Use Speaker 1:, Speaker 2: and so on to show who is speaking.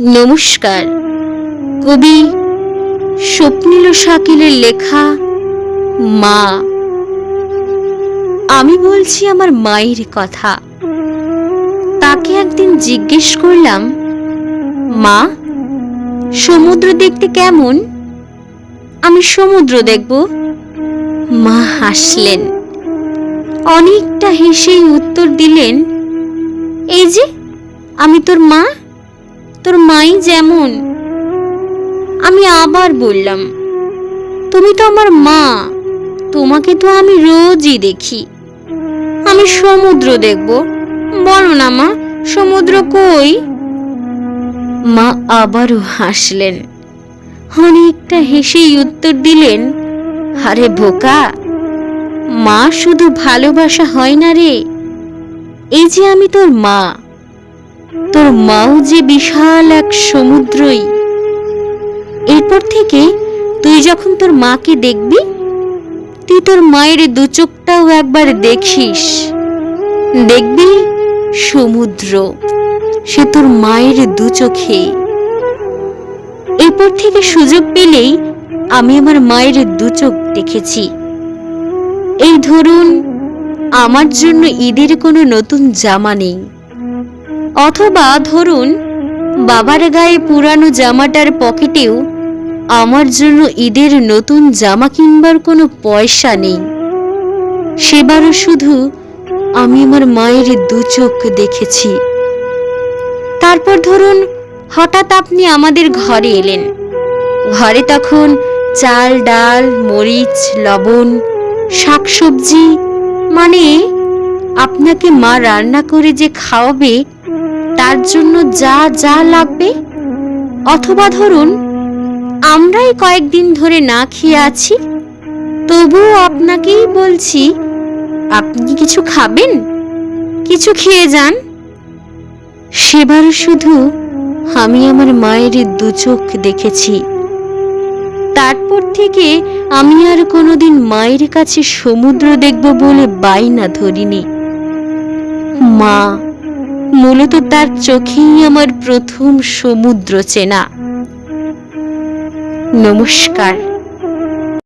Speaker 1: নমস্কার। কবি স্বপ্নীল শাকিলের লেখা মা। আমি বলছি আমার মায়ের কথা। তাকে একদিন জিজ্ঞেস করলাম, মা, সমুদ্র দেখতে কেমন? আমি সমুদ্র দেখব। মা হাসলেন। অনেকটা হেসেই উত্তর দিলেন, এই যে, আমি তোর মা? তোর মাই যেমন। আমি আবার বললাম, তুমি তো আমার মা, তোমাকে তো আমি রোজই দেখি। আমি সমুদ্র দেখব। বলো না মা, সমুদ্র কই? মা আবারও হাসলেন। অনেকটা হেসেই উত্তর দিলেন, আরে বোকা, মা শুধু ভালোবাসা হয় না রে। এই যে আমি তোর মা তোর মাও যে বিশাল এক সমুদ্রই। এরপর থেকে তুই যখন তোর মাকে দেখবি, তুই তোর মায়ের দু চোখটাও একবার দেখিস। দেখবি সমুদ্র, সে তোর মায়ের দু চোখে এরপর থেকে সুযোগ পেলেই আমি আমার মায়ের দু চোখ দেখেছি। এই ধরুন, আমার জন্য ঈদের কোনো নতুন জামা নেই। অথবা ধরুন, বাবার গায়ে পুরানো জামাটার পকেটেও আমার জন্য ঈদের নতুন জামা কিনবার কোনো পয়সা নেই। সেবারও শুধু আমি আমার মায়ের দু চোখ দেখেছি। তারপর ধরুন, হঠাৎ আপনি আমাদের ঘরে এলেন। ঘরে তখন চাল, ডাল, মরিচ, লবণ, শাকসবজি মানে আপনাকে মা রান্না করে যে খাওয়াবে তার জন্য যা যা লাগবে? অথবা ধরুন, আমরাই কয়েকদিন ধরে না খেয়ে আছি, তবুও আপনাকেই বলছি, আপনি কিছু খাবেন? কিছু খেয়ে যান। সেবার শুধু আমি আমার মায়ের দু চোখ দেখেছি। তারপর থেকে আমি আর কোনোদিন মায়ের কাছে সমুদ্র দেখব বলে বাইনা ধরিনি। মা মূলত তার চোখেই আমার প্রথম সমুদ্র চেনা। নমস্কার।